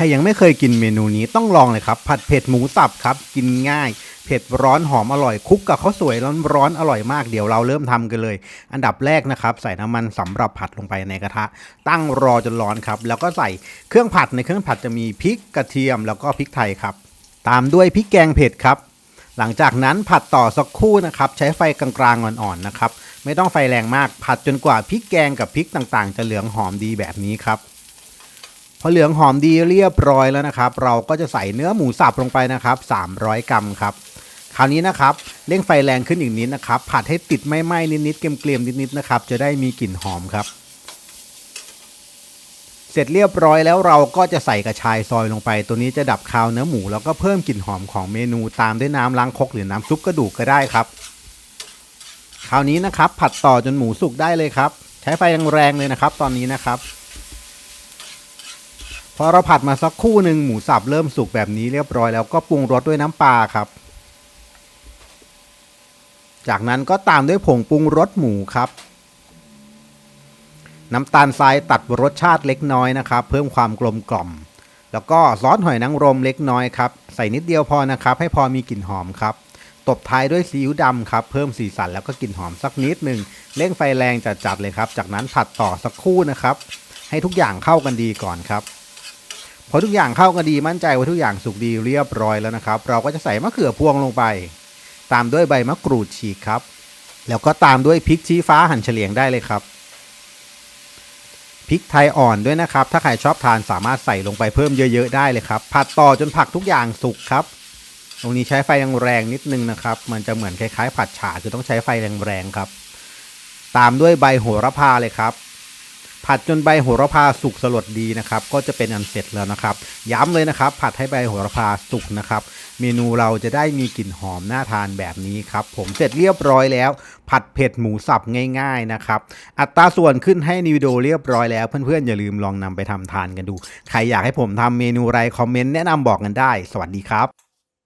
ใครยังไม่เคยกินเมนูนี้ต้องลองเลยครับ ผัดเผ็ดหมูสับครับ กินง่าย เผ็ดร้อนหอมอร่อยคุกกับข้าวสวยร้อนร้อนอร่อยมากเดี๋ยวเราเริ่มทำกันเลย อันดับแรกนะครับ ใส่น้ำมันสำหรับผัดลงไปในกระทะ ตั้งรอจนร้อนครับ แล้วก็ใส่เครื่องผัดในเครื่องผัดจะมีพริกกระเทียมแล้วก็พริกไทยครับ ตามด้วยพริกแกงเผ็ดครับหลังจากนั้นผัดต่อสักครู่นะครับใช้ไฟกลางๆอ่อนๆนะครับ ไม่ต้องไฟแรงมากผัดจนกว่าพริกแกงกับพริกต่างๆ จะเหลืองหอมดีแบบนี้ครับ พอเหลืองหอมดีเรียบร้อยแล้วนะครับ เราก็จะใส่เนื้อหมูสับลงไปนะครับ 300 กรัมครับคราวนี้นะครับเร่งไฟแรงขึ้นอีกนิดนะครับผัดให้ติดไม่ไหม้นิดๆเกรียมๆนิดๆนะครับจะได้มีกลิ่นหอมครับ เสร็จเรียบร้อยแล้วเราก็จะใส่กระชายซอยลงไป ตัวนี้จะดับคาวเนื้อหมูแล้วก็เพิ่มกลิ่นหอมของเมนูตามด้วยน้ำล้างคกหรือน้ำซุปกระดูกก็ได้ครับ คราวนี้นะครับผัดต่อจนหมูสุกได้เลยครับ ใช้ไฟแรงๆเลยนะครับ ตอนนี้นะครับ พอเราผัดมาสักคู่หนึ่งหมูสับเริ่มสุกแบบนี้เรียบร้อยแล้วก็ปรุงรสด้วยน้ำปลาครับ จากนั้นก็ตามด้วยผงปรุงรสหมูครับ น้ำตาลทรายตัดรสชาติเล็กน้อยนะครับ เพิ่มความกลมกล่อม แล้วก็ซอสหอยนางรมเล็กน้อยครับใส่นิดเดียวพอนะครับ ให้พอมีกลิ่นหอมครับตบท้ายด้วยซีอิ๊วดำครับเพิ่มสีสันแล้วก็กลิ่นหอมสักนิดหนึ่งเร่งไฟแรงจัดๆเลยครับ จากนั้นผัดต่อสักครู่นะครับ ให้ทุกอย่างเข้ากันดีก่อนครับ พอทุกอย่างเข้ากันดีมั่นใจว่าทุกอย่างสุกดีเรียบร้อยแล้วนะครับ เราก็จะใส่มะเขือพวงลงไป ตามด้วยใบมะกรูดฉีกครับ แล้วก็ตามด้วยพริกชี้ฟ้าหั่นเฉลียงได้เลยครับพริกไทยอ่อนด้วยนะครับ ถ้าใครชอบทานสามารถใส่ลงไปเพิ่มเยอะ ๆ ได้เลยครับ ผัดต่อจนผักทุกอย่างสุกครับ ตรงนี้ใช้ไฟแรงๆนิดนึงนะครับ มันจะเหมือนคล้ายๆ ผัดฉ่าคือต้องใช้ไฟแรงๆครับ ตามด้วยใบโหระพาเลยครับ ผัดจนใบโหระพาสุกสลดดีนะครับ ก็จะเป็นอันเสร็จแล้วนะครับ ย้ำเลยนะครับ ผัดให้ใบโหระพาสุกนะครับ เมนูเราจะได้มีกลิ่นหอมน่าทานแบบนี้ครับ ผมเสร็จเรียบร้อยแล้ว ผัดเผ็ดหมูสับง่าย ๆนะครับ อัตราส่วนขึ้นให้ในวิดีโอเรียบร้อยแล้วเพื่อนๆอย่าลืมลองนำไปทำทานกันดู ใครอยากให้ผมทำเมนูอะไรคอมเมนต์แนะนำบอกกันได้ สวัสดีครับ